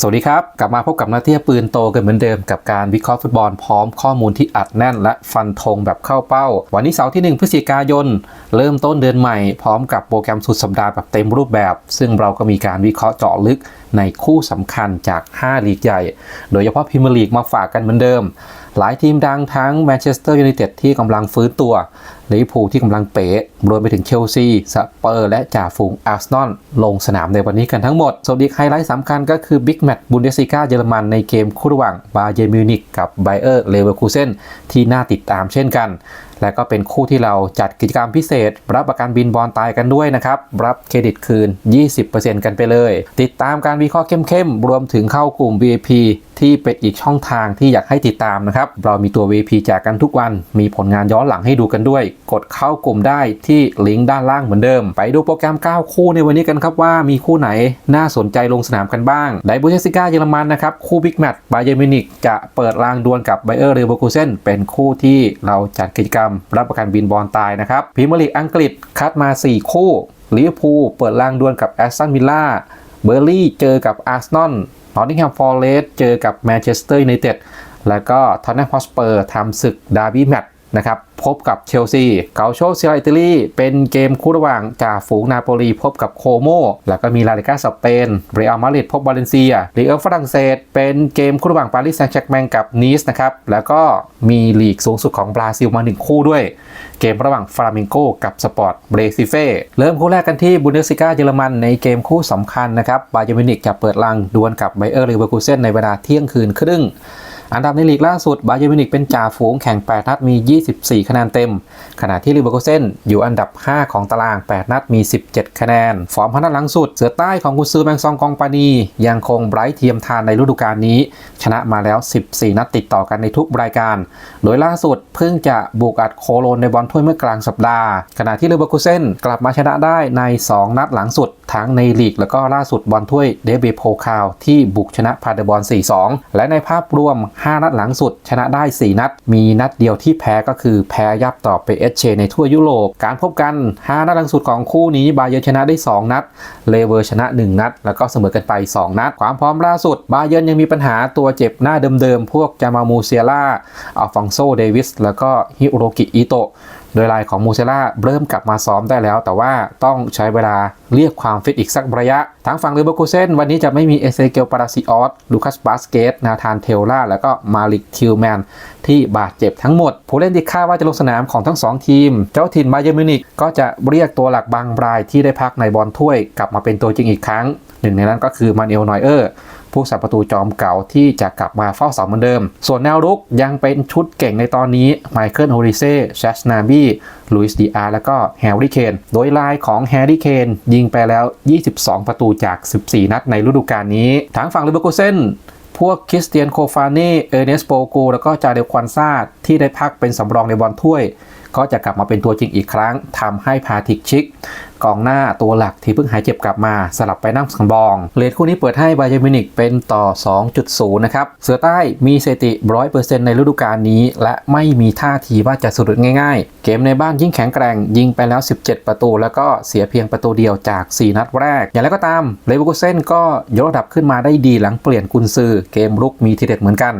สวัสดีครับ กลับมาพบกับนาทีปืนโตกันเหมือนเดิมกับการวิเคราะห์ฟุตบอลพร้อมข้อมูลที่อัดแน่นและฟันธงแบบเข้าเป้า วันนี้เสาร์ที่ 1 พฤศจิกายน เริ่มต้นเดือนใหม่ พร้อมกับโปรแกรมสุดสัปดาห์แบบเต็มรูปแบบ ซึ่งเราก็มีการวิเคราะห์เจาะลึกในคู่สำคัญจาก 5 ลีกใหญ่ โดยเฉพาะพรีเมียร์ลีกมาฝากกันเหมือนเดิม หลายทีมดังทั้งแมนเชสเตอร์ยูไนเต็ดที่กำลังฟื้นตัว ลิเวอร์พูลที่กำลังเป๋รวมไปถึงเชลซีสเปอร์และจ่าฝูงอาร์เซนอลลงสนามในวันนี้กันทั้งหมด ส่วนอีกไฮไลท์สำคัญก็คือบิ๊กแมตช์บุนเดสลิก้าเยอรมันในเกมคู่ระหว่างบาเยร์มิวนิกกับไบเออร์เลเวอร์คูเซนที่น่าติดตามเช่นกัน และก็เป็นคู่ที่เราจัดกิจกรรมพิเศษ รับประกันบินบอลตายกันด้วยนะครับ รับเครดิตคืน 20%กันไปเลย ติดตามการวิเคราะห์เข้มๆ รวมถึงเข้ากลุ่ม VIP ที่เป็นอีกช่องทางที่อยากให้ติดตามนะครับ เรามีตัว VIP แจกกันทุกวัน มีผลงานย้อนหลังให้ดูกันด้วยกดเข้ากลุ่มได้ที่ลิงก์ด้านล่างเหมือนเดิม ไปดูโปรแกรม 9 คู่ในวันนี้กันครับว่ามีคู่ไหนน่าสนใจลงสนามกันบ้างไดบูเชสิก้าเยอรมันนะครับ คู่บิ๊กแมตช์บาเยอร์มินิกจะเปิดรางดวลกับไบเออร์เรเบอร์คูเซนเป็นคู่ที่เราจัดกิจกรรม รับประกันบินบอลตายนะครับพรีเมียร์ลีกอังกฤษคัดมา 4 คู่ลิเวอร์พูลเปิดรางดวลกับแอสตันวิลล่าเบอร์ลี่เจอกับอาร์เซนอลนอตติงแฮมฟอร์เรสเจอกับแมนเชสเตอร์ยูไนเต็ดแล้วก็ทอนแนมฮอสเปอร์ทำศึกดาร์บี้แมตช์ นะครับพบกับเชลซีเกาโชเซียอิตาลีเป็นเกมคู่ระหว่างจ่าฝูงนาโปลีพบกับโคโมแล้วก็มีลาลิกาสเปนเรอัลมาดริดพบบาเลนเซียลีเอลฝรั่งเศส เป็นเกมคู่ระหว่างปารีสแซงต์แชร์กแมงกับนีสนะครับแล้วก็มีลีกสูงสุดของบราซิลมาหนึ่งคู่ด้วย เกมระหว่างฟลาเมงโกกับสปอร์ตเบรซิเฟ่เริ่มคู่แรกกันที่บุนเดสิก้าเยอรมันในเกมคู่สำคัญนะครับบาเยอร์มินิกจะเปิดรังดวลกับไบเออร์เลเวอร์คูเซนในเวลาเที่ยงคืนครึ่ง อันดับในลีกล่าสุดบาเยอร์มิวนิกเป็นจ่าฝูงแข่ง 8 นัดมี 24 คะแนนเต็ม ขณะที่ลิเวอร์คูเซนอยู่อันดับ 5 ของตาราง 8 นัดมี 17 คะแนน ฟอร์มพนัดหลังสุด เสือใต้ของกุซือแมงซองกองปานียังคงไบรท์เทียมทานในฤดูกาลนี้ ชนะมาแล้ว 14 นัดติดต่อกันในทุกรายการ โดยล่าสุดเพิ่งจะบุกอัดโคโลนในบอลถ้วยเมื่อกลางสัปดาห์ ขณะที่ลิเวอร์คูเซนกลับมาชนะได้ใน 2 นัดหลังสุด ทั้งในลีกแล้วก็ล่าสุดบอลถ้วยเดบิโพคาวที่บุกชนะพาเดบอล 4-2 และในภาพรวม5 นัดหลังสุด ชนะได้ 4 นัด มีนัดเดียวที่แพ้ก็คือแพ้ยับต่อไปเอชเชในทั่วยุโรป การพบกัน 5 นัดหลังสุดของคู่นี้บาเยอร์นชนะได้ 2 นัด เลเวอร์ชนะ 1 นัด แล้วก็เสมอกันไป 2 นัด ความพร้อมล่าสุด บาเยอร์นยังมีปัญหาตัวเจ็บหน้าเดิมๆ พวกจามามูเซียล่าอัลฟองโซเดวิส แล้วก็ฮิโรกิอิโตะ โดยลายของมูเซล่าเริ่มกลับมาซ้อมได้แล้ว แต่ว่าต้องใช้เวลาเรียกความฟิตอีกสักระยะ ทางฝั่งเลเวอร์คูเซนวันนี้จะไม่มีเอเซเกลปาราซิออสลูคัสบาสเกตนาธานเทลล่าแล้วก็มาลิกทิลแมนที่บาดเจ็บทั้งหมด ผู้เล่นที่คาดว่าจะลงสนามของทั้ง 2 ทีม เจ้าถิ่นบาเยอร์มิวนิกก็จะเรียกตัวหลักบางรายที่ได้พักในบอลถ้วย กลับมาเป็นตัวจริงอีกครั้งหนึ่งในนั้นก็คือมาเนลนอยเออร์ ผู้สับประตูจอมเก่าที่จะกลับมาเฝ้าเสาเหมือนเดิม ส่วนแนวรุกยังเป็นชุดเก่งในตอนนี้ไมเคิลโฮริเซ่แชสนาบีลุยส์ดีอาร์แล้วก็แฮร์รี่เคนโดยลายของแฮร์รี่เคนยิงไปแล้ว 22 ประตูจาก 14 นัดในฤดูกาลนี้ทางฝั่งลิเวอร์พูลเซนพวกคริสเตียนโคฟาเน่เอเนสโปโกแล้วก็จาเดลควันซาที่ได้พักเป็นสำรองในบอลถ้วย ก็จะกลับมาเป็นตัวจริงอีกครั้งทำให้พาทิกชิก กองหน้าตัวหลักที่เพิ่งหายเจ็บกลับมาสลับไปนั่งสำรองเลทคู่นี้เปิดให้บาเยอร์มิวนิกเป็นต่อ 2.0 นะครับ เสือใต้มีสถิติ 100%ในฤดูกาลนี้ และไม่มีท่าทีว่าจะสะดุดง่ายๆ เกมในบ้านยิ่งแข็งแกร่ง ยิงไปแล้ว 17 ประตู แล้วก็เสียเพียงประตูเดียวจาก 4 นัดแรก อย่างไรก็ตามเลเวอร์คูเซนก็ยกระดับขึ้นมาได้ดีหลังเปลี่ยนกุนซือ เกมรุกมีทีเด็ดเหมือนกัน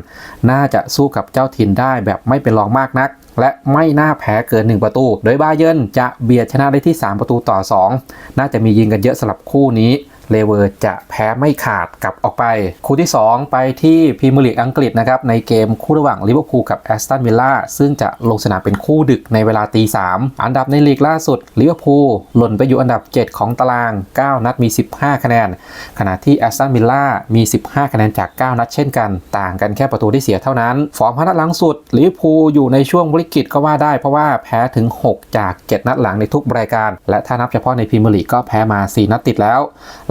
น่าจะสู้กับเจ้าถิ่นได้แบบไม่เป็นรองมากนัก และไม่น่าแพ้เกิน 1 ประตู โดยบาเยิร์นจะเบียดชนะได้ที่ 3 ประตูต่อ 2 น่าจะมียิงกันเยอะสำหรับคู่นี้ เลเวอร์จะแพ้ไม่ขาดกลับออกไป คู่ที่ 2 ไปที่พรีเมียร์ลีกอังกฤษนะครับ ในเกมคู่ระหว่างลิเวอร์พูลกับแอสตันวิลล่าซึ่งจะลงสนามเป็นคู่ดึกในเวลาตีสามอันดับในลีกล่าสุดลิเวอร์พูลหล่นไปอยู่อันดับ 7 ของตาราง 9 นัดมี 15 คะแนน ขณะที่แอสตันวิลล่ามี 15 คะแนนจาก 9 นัดเช่นกัน ต่างกันแค่ประตูที่เสียเท่านั้นฟอร์มพนัดหลังสุดลิเวอร์พูลอยู่ในช่วงวิกฤตก็ว่าได้เพราะว่าแพ้ถึง 6 จาก 7 นัดหลังในทุกรายการ และถ้านับเฉพาะในพรีเมียร์ลีกก็แพ้มา 4 นัดติดแล้ว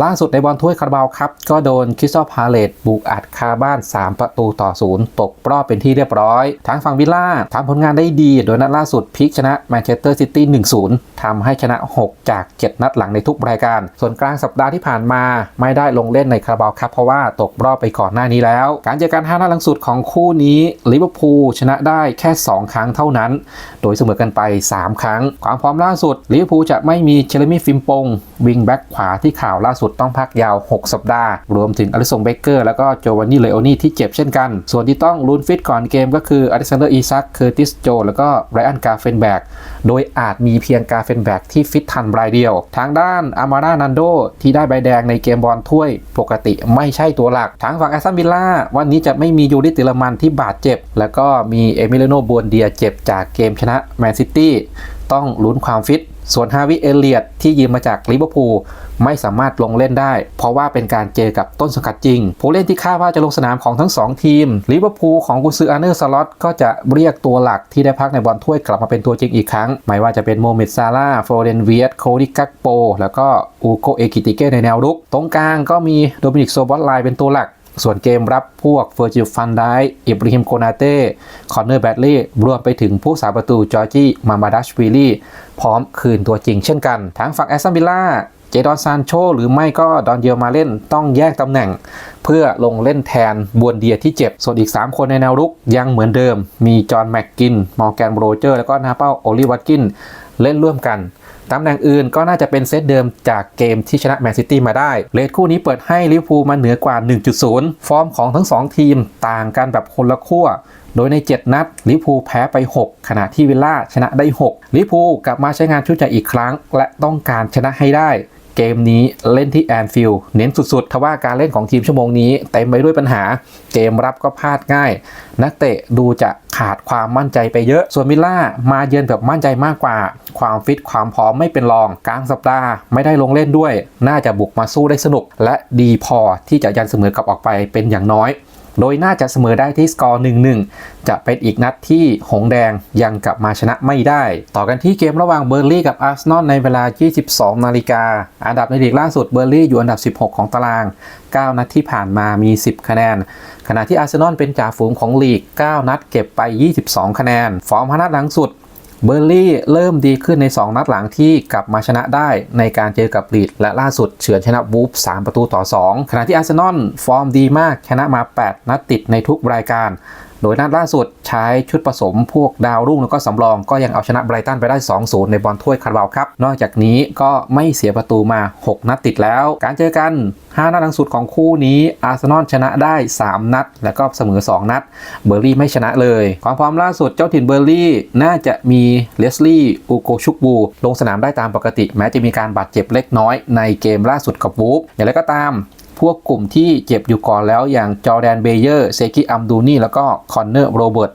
ล่าสุดในบอลถ้วยคาราบาวครับ ก็โดนคริสตัลพาเลตบุกอัดคาบ้าน 3 ประตูต่อศูนย์ตกรอบเป็นที่เรียบร้อย ทางฝั่งวิลล่าทำผลงานได้ดี โดยนัดล่าสุดพลิกชนะแมนเชสเตอร์ซิตี้1-0ทำให้ชนะ 6 จาก 7 นัดหลังในทุกรายการ ส่วนกลางสัปดาห์ที่ผ่านมาไม่ได้ลงเล่นในคาราบาวครับเพราะว่าตกรอบไปก่อนหน้านี้แล้ว การเจอกัน5นัดหลังสุดของคู่นี้ลิเวอร์พูลชนะได้แค่ 2 ครั้งเท่านั้น โดยเสมอกันไป 3 ครั้ง ความพร้อมล่าสุดลิเวอร์พูลจะไม่มีเชลมี่ฟิมปงวิงแบ็กขวาที่ข่าวล่าสุดต้องพักยาว 6 สัปดาห์ รวมถึงอลิสงเบเกอร์แล้วก็โจวานนี่เลโอนี่ที่เจ็บเช่นกัน ส่วนที่ต้องลุ้นฟิตก่อนเกมก็คืออเล็กซานเดอร์อีซักเคอร์ติสโจแล้วก็ไรอันกาเฟนแบกโดยอาจมีเพียงกาเฟนแบกที่ฟิตทันรายเดียว ทางด้านอามารานันโดที่ได้ใบแดงในเกมบอลถ้วย ปกติไม่ใช่ตัวหลักทางฝั่งแอสตันวิลล่าวันนี้จะไม่มียูริติลมันที่บาดเจ็บ แล้วก็มีเอมิเลโนบวนเดียเจ็บจากเกมชนะแมนซิตี้ต้องลุ้นความฟิต ส่วนฮาวิเอเลียตที่ยืมมาจากลิเวอร์พูลไม่สามารถลงเล่นได้ เพราะว่าเป็นการเจอกับต้นสังกัดจริง ผู้เล่นที่คาดว่าจะลงสนามของทั้ง 2 ทีมลิเวอร์พูลของกุซืออาร์เนอร์สล็อตก็จะเรียกตัวหลักที่ได้พักในบอลถ้วยกลับมาเป็นตัวจริงอีกครั้ง ไม่ว่าจะเป็นโมเมดซาร่าโฟเรนเวียตโคดิกักโปแล้วก็อูโกเอกิติเก้ในแนวรุก ตรงกลางก็มีโดมินิกโซบอตไลเป็นตัวหลัก ส่วนเกมรับพวกเฟอร์จิลฟันไดอิบราฮิมโกนาเต้คอนเนอร์แบดลีย์รวมไปถึงผู้สาประตูจอร์จี้มามาดัชวิลลี่พร้อมคืนตัวจริงเช่นกัน ทั้งฝั่งแอสตันวิลล่าเจดอนซานโชหรือไม่ก็ดอนเยลมาเล่นต้องแยกตำแหน่ง เพื่อลงเล่นแทนบวนเดียที่เจ็บ ส่วนอีก 3 คนในแนวรุกยังเหมือนเดิม มีจอห์นแม็กกิน มอร์แกนโรเจอร์ แล้วก็นาเป้าโอลิวัตกิน เล่นร่วมกัน ตำแหน่งอื่นก็น่าจะเป็นเซตเดิมจากเกมที่ชนะแมนซิตี้มาได้เลดคู่นี้เปิดให้ลิเวอร์พูลมาเหนือกว่า 1.0 ฟอร์มของทั้ง 2 ทีมต่างกันแบบคนละขั้วโดยใน 7 นัดลิพูแพ้ไป 6 ขณะที่วิลล่าชนะได้ 6ลิพูกลับมาใช้งานชุดใหญ่อีกครั้ง และต้องการชนะให้ได้ เกมนี้เล่นที่แอนฟิลด์เน้นสุดๆ ทว่าการเล่นของทีมชั่วโมงนี้เต็มไปด้วยปัญหา เกมรับก็พลาดง่าย นักเตะดูจะ ขาดความมั่นใจไปเยอะ ส่วนมิล่ามาเยือนแบบมั่นใจมากกว่า ความฟิตความพร้อมไม่เป็นรองกลางสัปดาห์ไม่ได้ลงเล่นด้วย น่าจะบุกมาสู้ได้สนุก และดีพอที่จะยันเสมอกลับออกไปเป็นอย่างน้อย โดยน่าจะเสมอได้ที่สกอร์ 1-1 จะเป็นอีกนัดที่หงแดงยังกลับมาชนะไม่ได้ ต่อกันที่เกมระหว่างเบอร์ลี่กับอาร์เซนอลในเวลา 22 นาฬิกา อันดับในลีกล่าสุดเบอร์ลี่อยู่อันดับ 16 ของตาราง 9 นัดที่ผ่านมามี 10 คะแนน ขณะที่อาร์เซนอลเป็นจ่าฝูงของลีก 9 นัดเก็บไป 22 คะแนน ฟอร์มพนัดหลังสุด เบอร์ลี่เริ่มดีขึ้นใน 2 นัดหลังที่กลับมาชนะได้ในการเจอกับลีดและล่าสุดเฉือนชนะวูฟ3 ประตูต่อ 2 ขณะที่อาร์เซนอลฟอร์มดีมากชนะมา 8 นัดติดในทุกรายการ โดยนัดล่าสุดใช้ชุดผสมพวกดาวรุ่งแล้วก็สำรองก็ยังเอาชนะไบรตันไปได้ 2-0 ในบอลถ้วยคาราบาวครับ นอกจากนี้ก็ไม่เสียประตูมา 6 นัดติดแล้ว การเจอกัน 5 นัดหลังสุดของคู่นี้อาร์เซนอลชนะได้ 3 นัด แล้วก็เสมอ 2 นัด เบอร์ลี่ไม่ชนะเลย ความพร้อมล่าสุดเจ้าถิ่นเบอร์ลี่ น่าจะมีเลสลี่อูโกชุกบูลงสนามได้ตามปกติ แม้จะมีการบาดเจ็บเล็กน้อยในเกมล่าสุดกับวูฟอย่างไรก็ตาม พวกกลุ่มที่เจ็บอยู่ก่อนแล้วอย่างจอแดนเบเยอร์เซกิอัมดูนี่แล้วก็คอนเนอร์โรเบิร์ต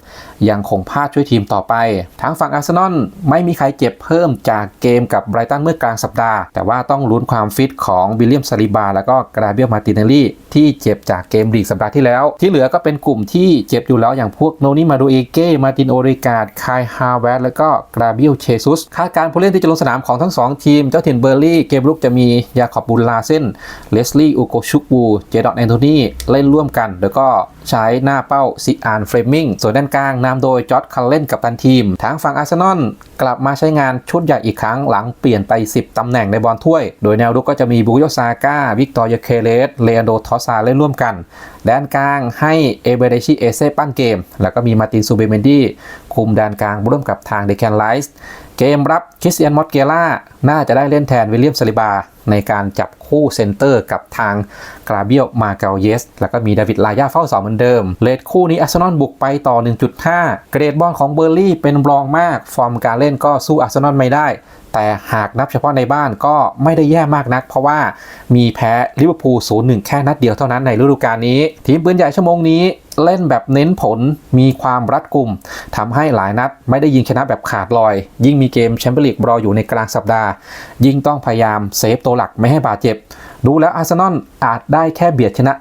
ยังคงพลาดช่วยทีมต่อไป ทางฝั่งอาร์เซนอลไม่มีใครเจ็บเพิ่มจากเกมกับไบรตันเมื่อกลางสัปดาห์ แต่ว่าต้องลุ้นความฟิตของวิลเลียมซาลิบา แล้วก็กราเบียลมาติเนลี่ที่เจ็บจากเกมลีกสัปดาห์ที่แล้ว ที่เหลือก็เป็นกลุ่มที่เจ็บอยู่แล้วอย่างพวกโนนี่มาโดเอเก้มาตินโอริกาดคายฮาเวสแล้วก็กราเบียลเชซุสคาดการ์ผู้เล่นที่จะลงสนามของทั้ง 2 ทีม เจ้าถิ่นเบอร์ลี่เกมลุกจะมียาขอบบุลลาเซนเลสลี่อูโกชชุกบูเจดอนแอนโทนีเล่นร่วมกัน แล้วก็ใช้หน้าเป้าซิอานเฟรมมิงส่วนด้านกลางนำโดยจอร์ดคัลเลนกับตันทีม ทางฝั่งอาร์เซนอลกลับมาใช้งานชุดใหญ่อีกครั้งหลังเปลี่ยนไป 10 ตำแหน่งในบอลถ้วย โดยแนวรุกก็จะมีบุโยซาก้า วิกตอร์ยเคเลสเลอันโดทอสซาเล่นร่วมกัน ด้านกลางให้เอเบเดชิเอเซ่ปั้นเกม แล้วก็มีมาตินซูเบเมนดี้คุมแดนกลางร่วมกับทางเดแคนไลส์เกมรับคริสเตียนมอตเกล่าน่าจะได้เล่นแทนวิลเลียมซาลิบา ในการจับคู่เซนเตอร์กับทางกราเบียลมาเกลเยส แล้วก็มีดาวิดลายาเฝ้าเสาเหมือนเดิม เลดคู่นี้อาร์เซนอลบุกไปต่อ 1.5 เกรดบอลของเบอร์ลี่เป็นรองมาก ฟอร์มการเล่นก็สู้อาร์เซนอลไม่ได้ แต่หากนับเฉพาะในบ้านก็ไม่ได้แย่มากนัก เพราะว่ามีแพ้ลิเวอร์พูล0-1แค่นัดเดียวเท่านั้นในฤดูกาลนี้ ทีมปืนใหญ่ชั่วโมงนี้เล่นแบบเน้นผลมีความรัดกุมทำให้หลายนัดไม่ได้ยิงชนะแบบขาดลอย ยิ่งมีเกมแชมเปี้ยนลีกรออยู่ในกลางสัปดาห์ ยิ่งต้องพยายามเซฟตัวหลักไม่ให้บาดเจ็บ ดูแล้วอาร์เซนอลอาจได้แค่เบียดชนะ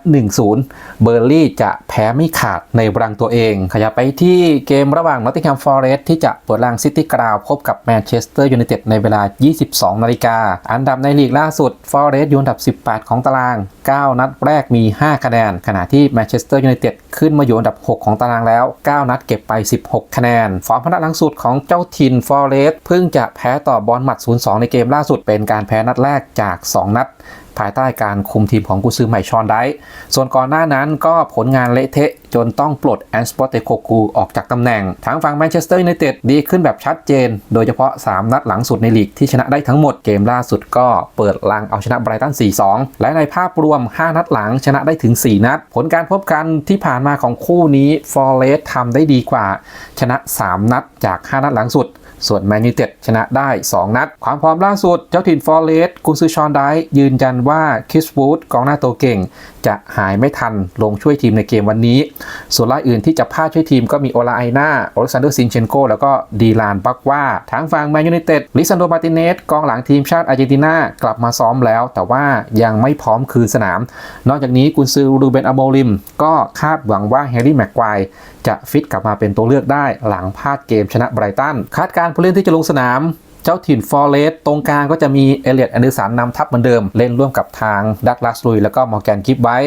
1-0 เบอร์ลี่จะแพ้ไม่ขาดในรังตัวเอง ขยับไปที่เกมระหว่างนอตติงแฮมฟอร์เรสที่จะเปิดรังซิตี้กราวพบกับแมนเชสเตอร์ยูไนเต็ดในเวลา 22 นาฬิกา อันดับในลีกล่าสุดฟอร์เรสอยู่อันดับ 18 ของตาราง 9 นัดแรกมี 5 คะแนน ขณะที่แมนเชสเตอร์ยูไนเต็ดขึ้นมาอยู่อันดับ 6 ของตารางแล้ว 9 นัดเก็บไป 16 คะแนน ฟอร์มพนัดหลังสุดของเจ้าทินฟอร์เรสเพิ่งจะแพ้ต่อบอลหมัด 0-2 ในเกมล่าสุดเป็นการแพ้นัดแรกจาก 2 นัด ภายใต้การคุมทีมของกุซือใหม่ชอนได้ ส่วนก่อนหน้านั้นก็ผลงานเละเทะจนต้องปลดแอนสปอร์ตเตโคกูออกจากตำแหน่ง ทางฝั่งแมนเชสเตอร์ยูไนเต็ดดีขึ้นแบบชัดเจน โดยเฉพาะ 3 นัดหลังสุดในลีกที่ชนะได้ทั้งหมดเกมล่าสุดก็เปิดลังเอาชนะไบรตัน 4-2 และในภาพรวม 5 นัดหลังชนะได้ถึง 4 นัด ผลการพบกันที่ผ่านมาของคู่นี้ฟอร์เรสทำได้ดีกว่า ชนะ 3 นัดจาก 5 นัดหลังสุด ส่วนแมนยูเต็ดชนะได้ 2 นัด ความพร้อมล่าสุดเจ้าถิ่นฟอร์เรสกุนซือชอนได้ยืนยันว่าคิสวูดกองหน้าตัวเก่งจะหายไม่ทันลงช่วยทีมในเกมวันนี้ ส่วนรายอื่นที่จะพลาดช่วยทีมก็มีโอลาไอนาโอเล็กซานเดอร์ซินเชนโก แล้วก็ดีลานบักว่าทางฝั่งแมนยูไนเต็ดลิซันโดมาติเนสกองหลังทีมชาติอาร์เจนตินากลับมาซ้อมแล้ว แต่ว่ายังไม่พร้อมคืนสนาม นอกจากนี้กุนซือรูเบนอโมลิม ก็คาดหวังว่าแฮร์รี่แม็กควายจะฟิตกลับมาเป็นตัวเลือกได้หลังพลาดเกมชนะไบรตันคาดการผู้เล่นที่จะลงสนาม เจ้าถิ่นฟอร์เรสตรงกลางก็จะมีเอเลียดแอนเดอร์สันนำทัพเหมือนเดิม เล่นร่วมกับทางดักลัสลุยแล้วก็มอร์แกนกิฟไว้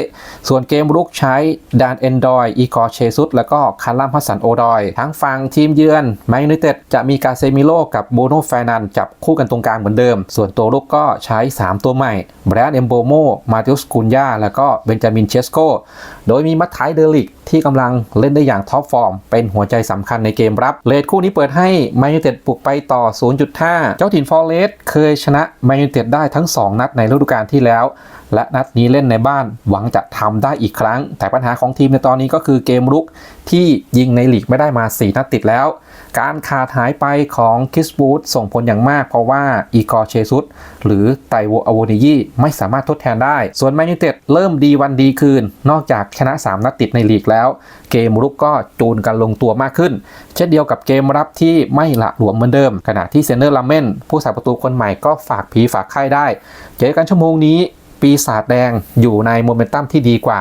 ส่วนเกมรุกใช้ดานเอนดอย อีกอร์เชซุสแล้วก็คาร์ลัมฮัสสันโอดอย ทั้งฝั่งทีมเยือนแมนยูเต็ดจะมีกาเซมิโลกับโบโนแฟนันจับคู่กันตรงกลางเหมือนเดิม ส่วนตัวรุกก็ใช้ 3 ตัวใหม่แบรดเอมโบโมมาติอุสกุนยาแล้วก็เบนจามินเชสโกโดยมีมัตไทเดลิกที่กำลังเล่นได้อย่างท็อปฟอร์มเป็นหัวใจสำคัญในเกมรับเลดคู่นี้เปิดให้แมนยูเต็ดปลุกไปต่อ 0.5เจ้าถิ่นฟอร์เรสเคยชนะแมนยูเต็ดได้ทั้ง 2 นัดในฤดูกาลที่แล้ว และนัดนี้เล่นในบ้านหวังจะทำได้อีกครั้ง แต่ปัญหาของทีมในตอนนี้ก็คือเกมรุกที่ยิงในลีกไม่ได้มา 4 นัดติดแล้ว การขาดหายไปของคิสบูดส่งผลอย่างมากเพราะว่าอีกอร์เชซุสหรือไตโวอโวนิยีไม่สามารถทดแทนได้ ส่วนแมนยูเต็ดเริ่มดีวันดีคืน นอกจากชนะ 3 นัดติดในลีกแล้ว เกมรุกก็จูนกันลงตัวมากขึ้น เช่นเดียวกับเกมรับที่ไม่หละหลวมเหมือนเดิม ขณะที่เซนเนอร์ลาเมนผู้สาประตูคนใหม่ก็ฝากผีฝากไข้ได้ เจอกันชั่วโมงนี้ปีศาจแดงอยู่ในโมเมนตัมที่ดีกว่า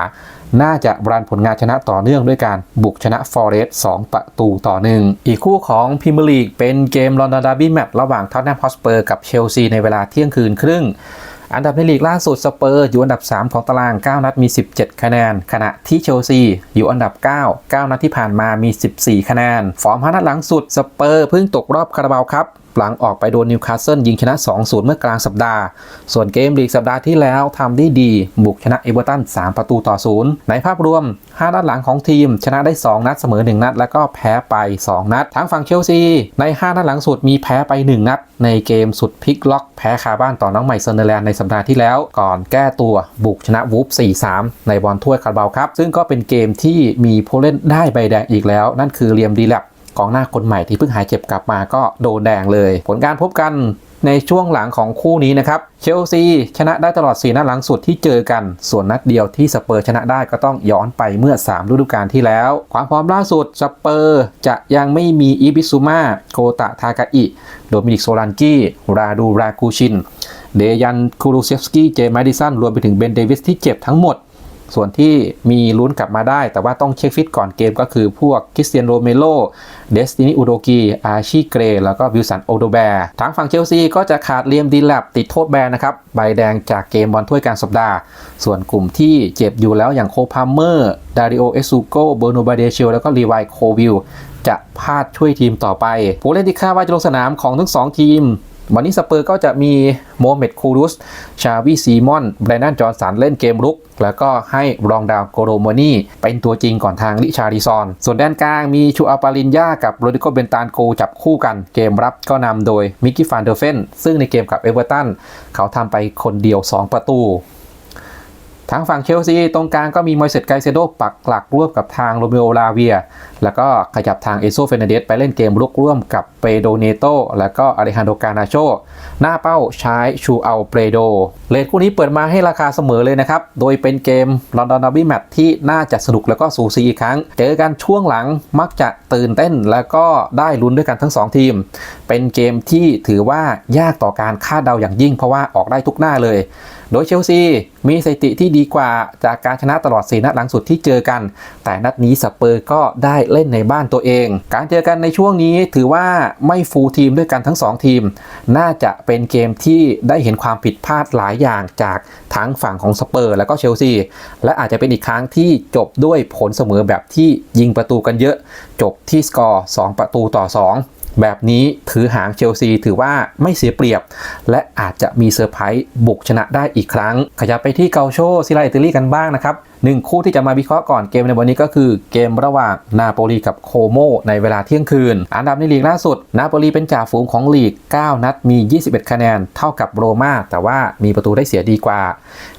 น่าจะรันผลงานชนะต่อเนื่องด้วยการบุกชนะฟอเรสต์2ประตูต่อหนึ่งอีกคู่ของพรีเมียร์ลีกเป็นเกมลอนดอนดาร์บี้แมตช์ระหว่างท็อตแนมฮอสเปอร์กับเชลซีในเวลาเที่ยงคืนครึ่งอันดับในลีกล่าสุดสเปอร์อยู่อันดับ 3 ของตาราง 9 นัดมี 17 คะแนน ขณะที่เชลซีอยู่อันดับ 9 9 นัดที่ผ่านมามี 14 คะแนน ฟอร์ม5นัดหลังสุดสเปอร์เพิ่งตกรอบคาราบาวครับหลังออกไปโดนนิวคาสเซิลยิงชนะ 2-0 เมื่อกลางสัปดาห์ ส่วนเกมลีกสัปดาห์ที่แล้วทำได้ดีบุกชนะเอเวอร์ตัน 3 ประตูต่อ 0 ในภาพรวม 5 นัดหลังของทีม ชนะได้ 2 นัดเสมอ 1 นัด แล้วก็แพ้ไป 2 นัด ทั้งฝั่งเชลซี ใน 5 นัดหลังสุดมีแพ้ไป 1 นัด ในเกมสุดพลิกล็อก แพ้คาบ้านต่อน้องใหม่เซอร์เนอร์แลนด์ในสัปดาห์ที่แล้ว ก่อนแก้ตัวบุกชนะวูฟ 4-3 ในบอลถ้วยคาราบาวครับซึ่งก็เป็นเกมที่มีผู้เล่นได้ใบแดงอีกแล้ว นั่นคือเลียมดีแลบ กองหน้าคนใหม่ที่เพิ่งหายเจ็บกลับมาก็โดนแดงเลย ผลการพบกันในช่วงหลังของคู่นี้นะครับ เชลซีชนะได้ตลอด 4 นัดหลังสุดที่เจอกัน ส่วนนัดเดียวที่สเปอร์ชนะได้ก็ต้องย้อนไปเมื่อ 3 ฤดูกาลที่แล้ว ความพร้อมล่าสุดสเปอร์จะยังไม่มีอิบิซุมาโกตะทากาอิ โดมินิกโซลันกี้ ราดูราคูชิน เดยันคูรูเซฟสกี้ เจมาดิสัน รวมไปถึงเบนเดวิสที่เจ็บทั้งหมด ส่วนที่มีลุ้นกลับมาได้ แต่ว่าต้องเช็คฟิตก่อนเกมก็คือพวกคริสเตียนโรเมโลเดสตินีอุโดกีอาชีเกรแล้วก็วิลสันโอโดแบร์ทางฝั่งเชลซีก็จะขาดเลียมดีแลบติดโทษแบนนะครับ ใบแดงจากเกมบอลถ้วยกางสัปดาห์ ส่วนกลุ่มที่เจ็บอยู่แล้วอย่างโคพามเมอร์ดาริโอเอซูโกเบอร์โนบาเดเชลแล้วก็ลีวายโควิลจะพลาดช่วยทีมต่อไปผู้เล่นที่คาดว่าจะลงสนามของทั้งสองทีม วันนี้สเปอร์ก็จะมีโมเมดคูรุส ชาวิซีมอนแบรนดันจอร์สันเล่นเกมรุก แล้วก็ให้รองดาวโกโรโมนีเป็นตัวจริงก่อนทางลิชาริซอน ส่วนด้านกลางมีชูอาปาลินยากับโรดิโกเบนตานโกจับคู่กัน เกมรับก็นำโดยมิกกี้ฟานเดอร์เฟนซึ่งในเกมกับเอเวอร์ตันเขาทำไปคนเดียว 2 ประตู ทางฝั่งเชลซีตรงกลางก็มีมอยเซตไกเซโดปักหลักร่วมกับทางโรเมโอลาเวีย แล้วก็ขยับทางเอโซเฟนเดสไปเล่นเกมลุกร่วมกับเปโดเนโตแล้วก็อาริฮันโดกานาโช หน้าเป้าใช้ชูอัลเปโดเลทคู่นี้เปิดมาให้ราคาเสมอเลยนะครับ โดยเป็นเกมลอนดอนด r บี้แมตที่น่าจะสนุกแล้วก็สูสีอีกครั้ง เจอกันช่วงหลังมักจะตื่นเต้นแล้วก็ได้ลุ้นด้วยกันทั้ง 2 ทีม เป็นเกมที่ถือว่ายากต่อการคาดเดาอย่างยิ่ง เพราะว่าออกได้ทุกหน้าเลย โดยเชลซีมีสถิติที่ดีกว่าจากการชนะตลอด 4 นัดหลังสุดที่เจอกัน แต่นัดนี้สเปอร์ก็ได้เล่นในบ้านตัวเอง การเจอกันในช่วงนี้ถือว่าไม่ฟูลทีมด้วยกันทั้ง 2 ทีม น่าจะเป็นเกมที่ได้เห็นความผิดพลาดหลายอย่างจากทั้งฝั่งของสเปอร์ แล้วก็เชลซี และอาจจะเป็นอีกครั้งที่จบด้วยผลเสมอแบบที่ยิงประตูกันเยอะ จบที่สกอร์ 2 ประตูต่อ 2 แบบนี้ถือหางเชลซีถือว่าไม่เสียเปรียบ และอาจจะมีเซอร์ไพรส์บุกชนะได้อีกครั้ง ขยับไปที่เกาโชซิลาอิตาลีกันบ้างนะครับหนึ่งคู่ที่จะมาวิเคราะห์ก่อนเกมในวันนี้ก็คือเกมระหว่างนาโปลีกับโคโมในเวลาเที่ยงคืน อันดับในลีกล่าสุด นาโปลีเป็นจ่าฝูงของลีก 9 นัดมี 21 คะแนน เท่ากับโรม่าแต่ว่ามีประตูได้เสียดีกว่า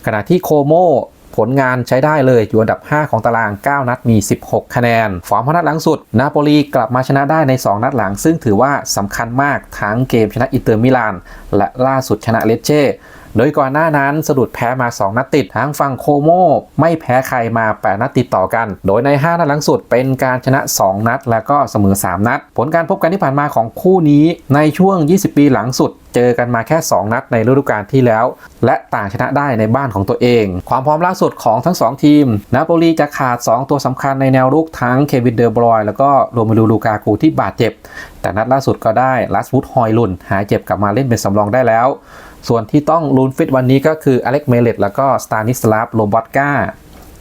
ขณะที่โคโม ผลงานใช้ได้เลยอยู่อันดับ 5 ของตาราง 9 นัดมี 16 คะแนน ฟอร์มพนัดหลังสุด นาโปลีกลับมาชนะได้ใน 2 นัดหลัง ซึ่งถือว่าสำคัญมากทั้งเกมชนะอินเตอร์มิลาน และล่าสุดชนะเลเช่ โดยก่อนหน้านั้นสะดุดแพ้มา 2 นัดติดทางฝั่งโคโมไม่แพ้ใครมา 8 นัดติดต่อกัน โดยใน 5 นัดหลังสุดเป็นการชนะ 2 นัด แล้วก็เสมอ 3 นัด ผลการพบกันที่ผ่านมาของคู่นี้ในช่วง 20 ปีหลังสุดเจอกันมาแค่ 2 นัดในฤดูกาลที่แล้ว และต่างชนะได้ในบ้านของตัวเอง ความพร้อมล่าสุดของทั้ง 2 ทีม นาโปลีจะขาด 2 ตัวสำคัญในแนวรุกทั้งเควินเดอร์บรอย แล้วก็โรเมลูลูกากูที่บาดเจ็บ แต่นัดล่าสุดก็ได้ลัสวูดฮอยลุนหายเจ็บกลับมาเล่นเป็นสำรองได้แล้ว ส่วนที่ต้องลุ้นฟิตวันนี้ก็คืออเล็กเมเลตแล้วก็สตานิสลาฟโลบอตกา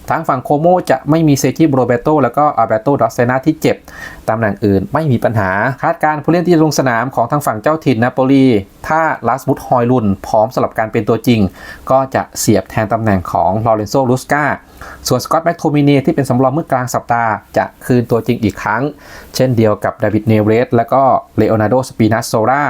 ทางฝั่งโคโมจะไม่มีเซจิโรเบโตแล้วก็อาเบโตดอสเซนาที่เจ็บ ตำแหน่งอื่นไม่มีปัญหา คาดการ์ผู้เล่นที่ลงสนามของทางฝั่งเจ้าถิ่นนาโปลี ถ้าลัสบุตฮอยลุน พร้อมสำหรับการเป็นตัวจริง ก็จะเสียบแทนตำแหน่งของลอเรนโซลูสกาส่วนสกอตแมคโทมินีที่เป็นสำรองเมื่อกลางสัปดาห์จะคืนตัวจริงอีกครั้ง เช่นเดียวกับดาวิดเนเรสและก็เลโอนาร์โดสปินัสโซรา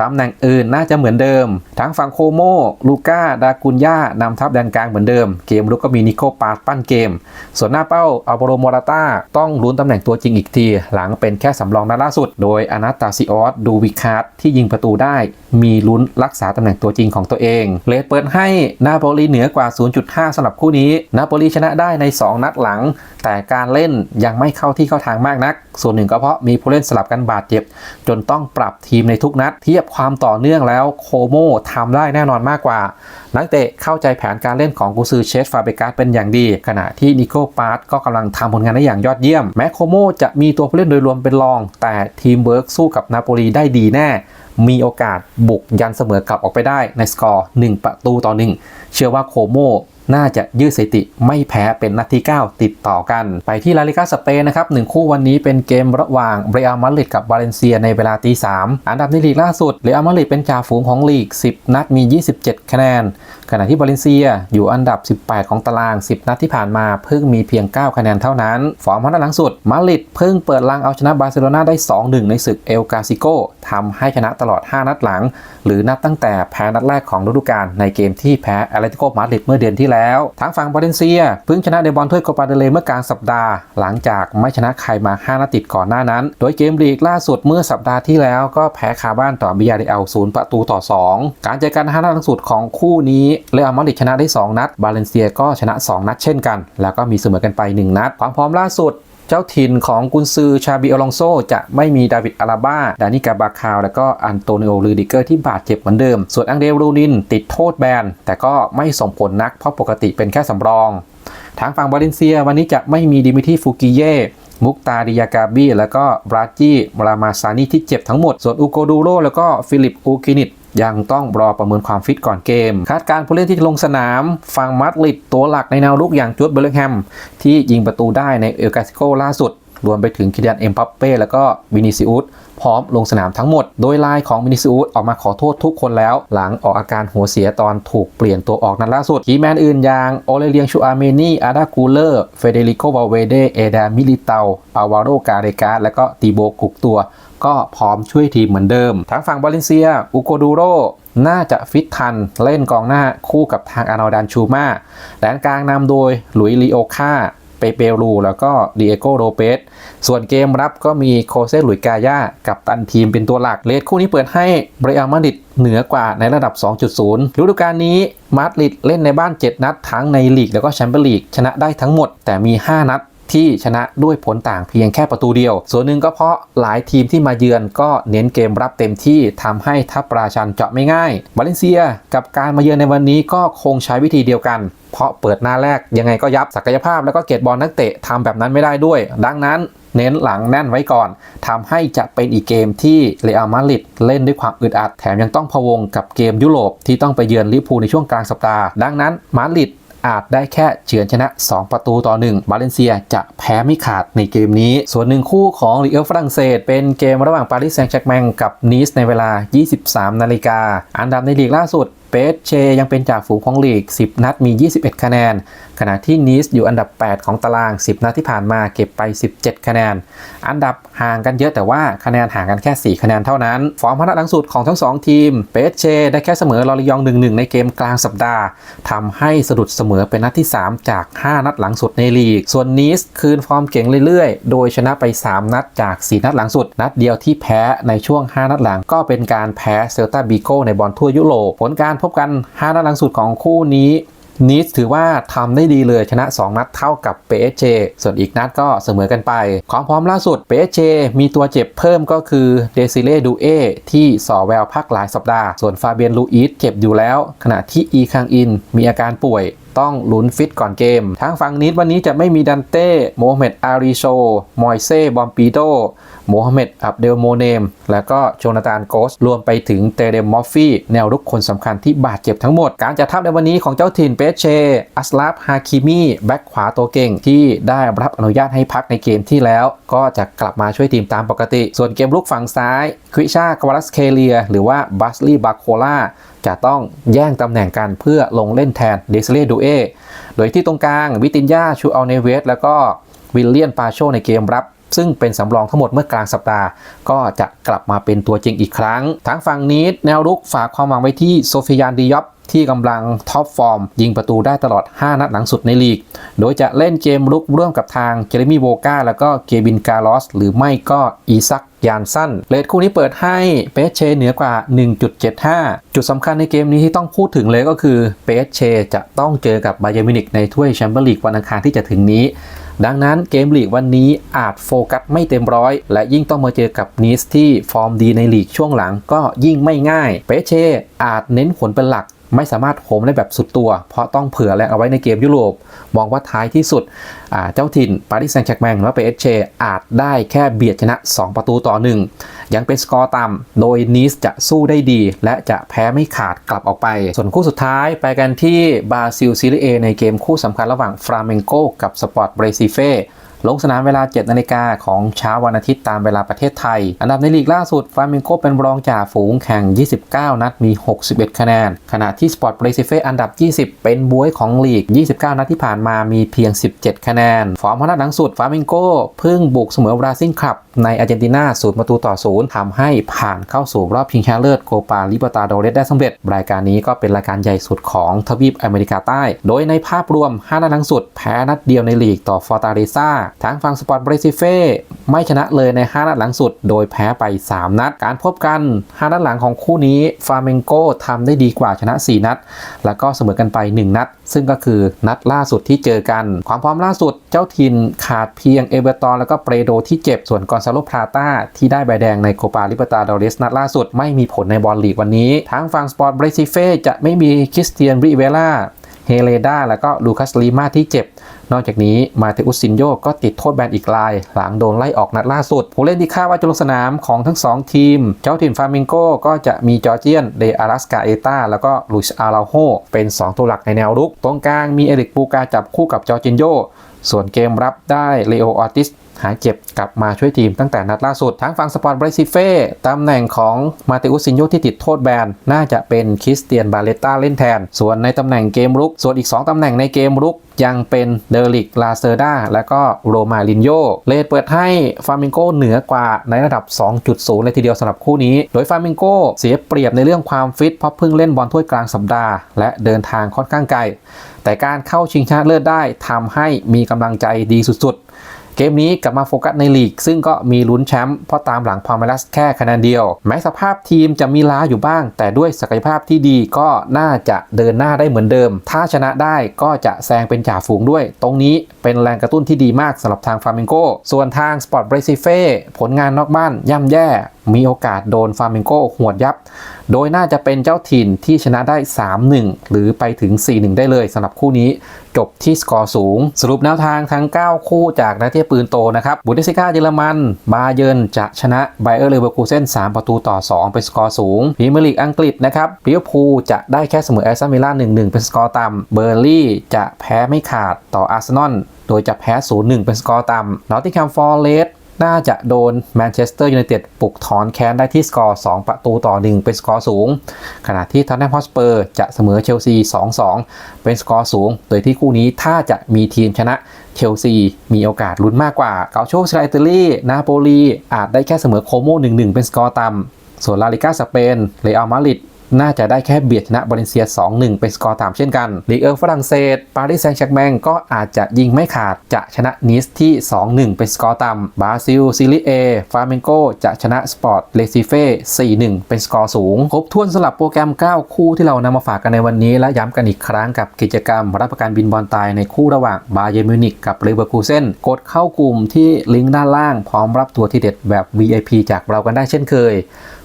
ตำแหน่งอื่นน่าจะเหมือนเดิม ทั้งฝั่งโคโมลูก้า ดากุนย่านำทัพแดนกลางเหมือนเดิม เกมลุกก็มีนิโคปาสปั้นเกม ส่วนหน้าเป้าอัลโบโรโมราตาต้องลุ้นตำแหน่งตัวจริงอีกที หลังเป็นแค่สำรองนัดล่าสุด โดยอนาตาซิออสดูวิคาร์ที่ยิงประตูได้ มีลุ้นรักษาตำแหน่งตัวจริงของตัวเองเลดเปิดให้นาโปลีเหนือกว่า 0.5สำหรับคู่นี้นาโปลีชนะได้ใน 2 นัดหลัง แต่การเล่นยังไม่เข้าที่เข้าทางมากนัก ส่วนหนึ่งก็เพราะมีผู้เล่นสลับกันบาดเจ็บ จนต้องปรับทีมในทุกนัดเทียบความต่อเนื่องแล้วโคโมทำได้แน่นอนมากกว่า นักเตะเข้าใจแผนการเล่นของกุซือเชสฟาเบกัสเป็นอย่างดี ขณะที่นิโคปาร์ตก็กำลังทำผลงานได้อย่างยอดเยี่ยม แม้โคโมจะมีตัวผู้เล่นโดยรวมเป็นรอง แต่ทีมเวิร์กสู้กับนาโปลีได้ดีแน่ มีโอกาสบุกยันเสมอกลับออกไปได้ในสกอร์ 1 ประตูต่อ 1 เชื่อว่าโคโม น่าจะยืดสถิติไม่แพ้เป็นนัดที่ 9 ติดต่อกัน ไปที่ลาลิกาสเปนนะครับหนึ่งคู่วันนี้เป็นเกมระหว่างเรอัลมาดริดกับบาเลนเซียในเวลาตีสามอันดับในลีกล่าสุดเรอัลมาดริดเป็นจ่าฝูงของลีก 10 นัดมี 27 คะแนน ขณะที่บาเลนเซียอยู่อันดับ 18 ของตาราง 10 นัดที่ผ่านมาเพิ่งมีเพียง 9 คะแนนเท่านั้น ฟอร์มพัฒนาหลังสุด มาดริดเพิ่งเปิดลังเอาชนะบาร์เซโลนาได้ 2-1 ในศึกเอลกาซิโกทำให้ชนะตลอด 5 นัดหลัง หรือนับตั้งแต่แพ้นัดแรกของฤดูกาลในเกมที่แพ้แอตเลติโกมาดริดเมื่อเดือนที่แล้วทางฝั่งบาเลนเซียเพิ่งชนะเดบอลถ้วยโคปาเดเลเมื่อกลางสัปดาห์ หลังจากไม่ชนะใครมา 5 นัดติดก่อนหน้านั้น โดยเกมลีกล่าสุดเมื่อสัปดาห์ที่แล้วก็แพ้คาบ้านต่อบิยาเรอัลศูนย์ประตูต่อ 2 การเจอกัน5นัดหลังสุดของคู่นี้เรอัลมาดริดชนะได้ 2 นัด บาเลนเซียก็ชนะ 2 นัดเช่นกัน แล้วก็มีเสมอกันไป 1 นัด ความพร้อมล่าสุดเจ้าถิ่นของกุนซือชาบิอลองโซ จะไม่มีดาวิดอาราบ้า ดานิกาบาคาว และก็อันโตนิโอลูดิเกอร์ที่บาดเจ็บเหมือนเดิม ส่วนอังเดรูนินติดโทษแบน แต่ก็ไม่ส่งผลนักเพราะปกติเป็นแค่สำรอง ทางฝั่งบาเลนเซียวันนี้จะไม่มีดิมิทีฟูกิเย่มุกตาดิยากาบีแล้วก็บราจีมรามาซานีที่เจ็บทั้งหมด ส่วนอูโกดูโรแล้วก็ฟิลิปอูกินิต ยังต้องรอประเมินความฟิตก่อนเกม คาดการผู้เล่นที่ลงสนามฝั่งมาดริดตัวหลักในแนวลุกอย่างจูดเบลลิงแฮมที่ยิงประตูได้ในเอลกาซิโกล่าสุด รวมไปถึงคิเลียนเอ็มปัปเป้แล้วก็วินิซิอุสพร้อมลงสนามทั้งหมด โดยไลน์ของวินิซิอุสออกมาขอโทษทุกคนแล้ว หลังออกอาการหัวเสียตอนถูกเปลี่ยนตัวออกนัดล่าสุดคีแมนอื่นอย่างโอเลเลียงชูอาเมนีอาดากูเลอร์เฟเดริโกวาเวเดเอดามิลิเตาอาวาโรกาเรกาและก็ตีโบกุกตัว ก็พร้อมช่วยทีมเหมือนเดิม ทั้งฝั่งบาเลนเซียอุโกดูโรน่าจะฟิตทันเล่นกองหน้าคู่กับทางอาร์นอลดันชูมาแดนกลางนำโดยหลุยลีโอคาเปเปรูแล้วก็ดิเอโกโรเปสส่วนเกมรับก็มีโคเซหลุยกายากับตันทีมเป็นตัวหลักเลดคู่นี้เปิดให้เบรอัลมาดริดเหนือกว่าในระดับ 2.0 ฤดูกาลนี้มาดริดเล่นในบ้าน 7 นัดทั้งในลีกแล้วก็แชมเปี้ยนลีกชนะได้ทั้งหมดแต่มี 5 นัด ที่ชนะด้วยผลต่างเพียงแค่ประตูเดียว ส่วนหนึ่งก็เพราะหลายทีมที่มาเยือนก็เน้นเกมรับเต็มที่ทำให้ทัพราชันเจาะไม่ง่ายบาเลนเซียกับการมาเยือนในวันนี้ก็คงใช้วิธีเดียวกันเพราะเปิดหน้าแรกยังไงก็ยับศักยภาพแล้วก็เกตบอลนักเตะทำแบบนั้นไม่ได้ด้วย ดังนั้นเน้นหลังแน่นไว้ก่อนทำให้จะเป็นอีกเกมที่เรอัลมาดริดเล่นด้วยความอึดอัด แถมยังต้องพะวงกับเกมยุโรปที่ต้องไปเยือนลิเวอร์พูลในช่วงกลางสัปดาห์ ดังนั้นมาดริด อาจได้แค่เฉือนชนะ 2 ประตูต่อ 1 บาเลนเซียจะแพ้ไม่ขาดในเกมนี้ ส่วนหนึ่งคู่ของลีเอลฝรั่งเศส เป็นเกมระหว่างปารีสแซงต์แชร์กแมงกับนีสในเวลา 23 นาฬิกา อันดับในลีกล่าสุด เปเชยังเป็นจ่าฝูงของลีก 10 นัดมี 21 คะแนน ขณะที่นีสอยู่อันดับ 8 ของตาราง 10 นัดที่ผ่านมาเก็บไป 17 คะแนน อันดับห่างกันเยอะแต่ว่าคะแนนห่างกันแค่ 4 คะแนนเท่านั้น ฟอร์มพนัดหลังสุดของทั้ง 2 ทีม เปเชได้แค่เสมอลอริยอง 1-1 ในเกมกลางสัปดาห์ทำให้สะดุดเสมอเป็นนัดที่ 3 จาก 5 นัดหลังสุดในลีก ส่วนนีสคืนฟอร์มเก่งเรื่อยๆ โดยชนะไป 3 นัดจาก 4 นัดหลังสุด นัดเดียวที่แพ้ในช่วง 5 นัดหลังก็เป็นการแพ้เซลตาบิโกในบอลทั่วยุโรปผลการพบกัน5นัดหลังสุดของคู่นี้นีสถือว่าทำได้ดีเลยชนะ 2 นัดเท่ากับเปเชส่วนอีกนัดก็เสมอกันไปของพร้อมล่าสุดเปเชมีตัวเจ็บเพิ่มก็คือเดซิเล่ดูเอที่สอแววพักหลายสัปดาห์ ส่วนฟาเบียนลูอิสเจ็บอยู่แล้ว ขณะที่อีคังอินมีอาการป่วยต้องลุ้นฟิตก่อนเกมทางฝั่งนิดวันนี้จะไม่มีดันเต้โมฮัมเหม็ดอาริโชมอยเซ่ บอมปีโดโมฮัมเหม็ดอับเดลโมเนม และก็โจนาธานโกส รวมไปถึงเตเดมมอฟฟี่แนวรุกคนสำคัญที่บาดเจ็บทั้งหมด การจัดทัพในวันนี้ของเจ้าถิ่นเปเช อัสลาฟฮาคิมีแบ็คขวาตัวเก่งที่ได้รับอนุญาตให้พักในเกมที่แล้วก็จะกลับมาช่วยทีมตามปกติ ส่วนเกมลุกฝั่งซ้ายควิชากวาลัสเคเลีย หรือว่าบัสลีบาโคล่าจะต้องแย่งตำแหน่งกันเพื่อลงเล่นแทนเดซเลดูเอโดยที่ตรงกลางวิตินยาชูอัลเนเวสแล้วก็วิลเลียนปาโชในเกมรับ ซึ่งเป็นสำรองทั้งหมดเมื่อกลางสัปดาห์ ก็จะกลับมาเป็นตัวจริงอีกครั้งทั้งฝั่งนี้แนวรุกฝากความหวังไว้ที่โซฟิยานดิยอป ที่กำลังท็อปฟอร์ม ยิงประตูได้ตลอด 5 นัดหลังสุดในลีก โดยจะเล่นเกมรุกร่วมกับทางเจเรมีโวกาแล้วก็เกบินกาลอส หรือไม่ก็อีซักยานสั้นเลทคู่นี้เปิดให้เปเชเหนือกว่า 1.75 จุดสำคัญในเกมนี้ที่ต้องพูดถึงเลยก็คือเปเชจะต้องเจอกับบาเยมินิกในถ้วยแชมเปี้ยนลีกวันอังคารที่จะถึงนี้ ดังนั้นเกมลีกวันนี้อาจโฟกัสไม่เต็มร้อย และยิ่งต้องมาเจอกับนีสที่ฟอร์มดีในลีกช่วงหลังก็ยิ่งไม่ง่าย เปเชอาจเน้นผลเป็นหลัก ไม่สามารถโหมได้แบบสุดตัว เพราะต้องเผื่อแรงเอาไว้ในเกมยุโรป มองว่าท้ายที่สุด เจ้าถิ่นปารีสแซงต์แชร์กแมงหรือว่าเปเชอาจได้แค่เบียดชนะ 2 ประตูต่อ 1 ยังเป็นสกอร์ต่ำโดยนีสจะสู้ได้ดี และจะแพ้ไม่ขาดกลับออกไป ส่วนคู่สุดท้ายไปกันที่บราซิลซีรีเอในเกมคู่สำคัญระหว่างฟราเมงโกกับสปอร์ตเบรซิเฟ ลงสนามเวลา 7 นาฬิกาของเช้าวันอาทิตย์ตามเวลาประเทศไทย อันดับในลีกล่าสุดฟาร์มิงโกเป็นรองจ่าฝูงแข่ง 29 นัดมี 61 คะแนน ขณะที่สปอร์ตเบรซิเฟอันดับ 20 เป็นบวยของลีก 29 นัดที่ผ่านมามีเพียง 17 คะแนน ฟอร์มพนัดหลังสุดฟาร์มิงโกเพิ่งบุกเสมอบราซิลคลับในอาร์เจนตินาศูนย์ประตูต่อศูนย์ทำให้ผ่านเข้าสู่รอบชิงชนะเลิศโกปาลิบตาโดเรสได้สำเร็จ รายการนี้ก็เป็นรายการใหญ่สุดของทวีปอเมริกาใต้ โดยในภาพรวม5นัดหลังสุดแพ้นัดเดียวในลีกต่อฟอร์ตาเรซ่าทั้งฝั่งสปอร์ตบริซิเฟ่ไม่ชนะเลยใน 5 นัดหลังสุด โดยแพ้ไป 3 นัด การพบกัน 5 นัดหลังของคู่นี้ฟาเมงโกทำได้ดีกว่าชนะ 4 นัด แล้วก็เสมอกันไป 1 นัด ซึ่งก็คือนัดล่าสุดที่เจอกัน ความพร้อมล่าสุดเจ้าถิ่นขาดเพียงเอเบอร์ตอน แล้วก็เปรโดที่เจ็บส่วนกอนซาโลพลาตาที่ได้ใบแดงในโคปาลิบตาดอเรสนัดล่าสุดไม่มีผลในบอลลีกวันนี้ทั้งฝั่งสปอร์ตบริซิเฟ่จะไม่มีคริสเตียนริเวล่าเฮเลดาแล้วก็ลูคัสลีมาที่เจ็บ นอกจากนี้มาเตอุสซินโยก็ติดโทษแบนอีกราย หลังโดนไล่ออกนัดล่าสุด ผู้เล่นที่คาดว่าจะลงสนามของทั้ง 2 ทีม เจ้าถิ่นฟามิงโกก็จะมีจอร์เจียน เดอารัสกาเอตาแล้วก็ลุยส์อาราโฮเป็น 2 ตัวหลักในแนวรุก ตรงกลางมีเอริกปูกาจับคู่กับจอร์จินโยส่วนเกมรับได้เลโอออติส หายเจ็บกลับมาช่วยทีมตั้งแต่นัดล่าสุด ทั้งฝั่งสปอร์ตบรซิเฟ่ตำแหน่งของมาเตอุสซินโยที่ติดโทษแบน น่าจะเป็นคริสเตียนบาเลต้าเล่นแทน ส่วนในตำแหน่งเกมรุก ส่วนอีก 2ตำแหน่งในเกมรุกยังเป็นเดริก ลาเซอร์ดาและก็โรมาลินโย เลดเปิดให้ฟาร์มิงโกเหนือกว่าในระดับ 2.0 เลยทีเดียวสำหรับคู่นี้ โดยฟาร์มิงโกเสียเปรียบในเรื่องความฟิตเพราะเพิ่งเล่นบอลถ้วยกลางสัปดาห์ และเดินทางค่อนข้างไกล แต่การเข้าชิงชนะเลิศได้ทำให้มีกำลังใจดีสุดๆ เกมนี้กลับมาโฟกัสในลีก ซึ่งก็มีลุ้นแชมป์เพราะตามหลังพาเมลัสแค่คะแนนเดียว แม้สภาพทีมจะมีล้าอยู่บ้าง แต่ด้วยศักยภาพที่ดีก็น่าจะเดินหน้าได้เหมือนเดิม ถ้าชนะได้ก็จะแซงเป็นจ่าฝูงด้วย ตรงนี้เป็นแรงกระตุ้นที่ดีมากสำหรับทางฟาร์มิงโกส่วนทางสปอร์ตเบรซิเฟ่ผลงานนอกบ้านย่ำแย่ มีโอกาสโดนฟาร์มิงโกหวดยับ โดยน่าจะเป็นเจ้าถิ่นที่ชนะได้ 3-1 หรือไปถึง 4-1 ได้เลยสำหรับคู่นี้ จบที่สกอร์สูง สรุปแนวทางทั้ง 9 คู่จากนักเตะปืนโตนะครับบุนเดสิก้าเยอรมัน บาเยิร์นจะชนะไบเออร์เลเวอร์คูเซน3ประตูต่อ 2 เป็นสกอร์สูงพรีเมียร์ลีกอังกฤษนะครับลิเวอร์พูลจะได้แค่เสมอแอสตันวิลล่า1-1 เป็นสกอร์ต่ำเบอร์ลี่จะแพ้ไม่ขาดต่ออาร์เซนอลโดยจะแพ้ 0-1 เป็นสกอร์ต่ำนอตติงแฮมฟอร์เรส น่าจะโดนแมนเชสเตอร์ยูไนเต็ดปลุกถอนแค้นได้ที่สกอร์ 2 ประตูต่อ 1 เป็นสกอร์สูง ขณะที่ท็อตแนมฮอสเปอร์จะเสมอเชลซี 2-2 เป็นสกอร์สูง โดยที่คู่นี้ถ้าจะมีทีมชนะเชลซีมีโอกาสลุ้นมากกว่า เกาโชสไลเตอรี่ นาโปลีอาจได้แค่เสมอโคโม1-1 เป็นสกอร์ต่ำส่วนลาลิก้าสเปน เรอัลมาดริด น่าจะได้แค่เบียดชนะบรินเซีย 2-1 เป็นสกอร์ตามเช่นกันลีกเอิงฝรั่งเศสปารีสแซงต์แชร์กแมงก็อาจจะยิงไม่ขาดจะชนะนิสที่ 2-1 เป็นสกอร์ต่ำบราซิลซิลิเอฟาเมนโกจะชนะสปอร์ตเลซิเฟ่4-1 เป็นสกอร์สูง ครบถ้วนสลับโปรแกรม 9 คู่ที่เรานำมาฝากกันในวันนี้ และย้ำกันอีกครั้งกับกิจกรรม รับประกันบินบอลตายในคู่ระหว่างบาเยร์มิวนิกกับเลเวอร์คูเซนกดเข้ากลุ่มที่ลิงก์ด้านล่างพร้อมรับตัวที่เด็ดแบบ VIP จากเรากันได้เช่นเคย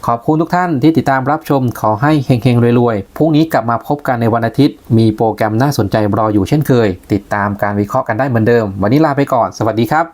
ขอบคุณทุกท่านที่ติดตามรับชมขอให้เฮงๆรวยๆพรุ่งนี้กลับมาพบกันในวันอาทิตย์ มีโปรแกรมน่าสนใจรออยู่เช่นเคย ติดตามการวิเคราะห์กันได้เหมือนเดิม วันนี้ลาไปก่อน สวัสดีครับ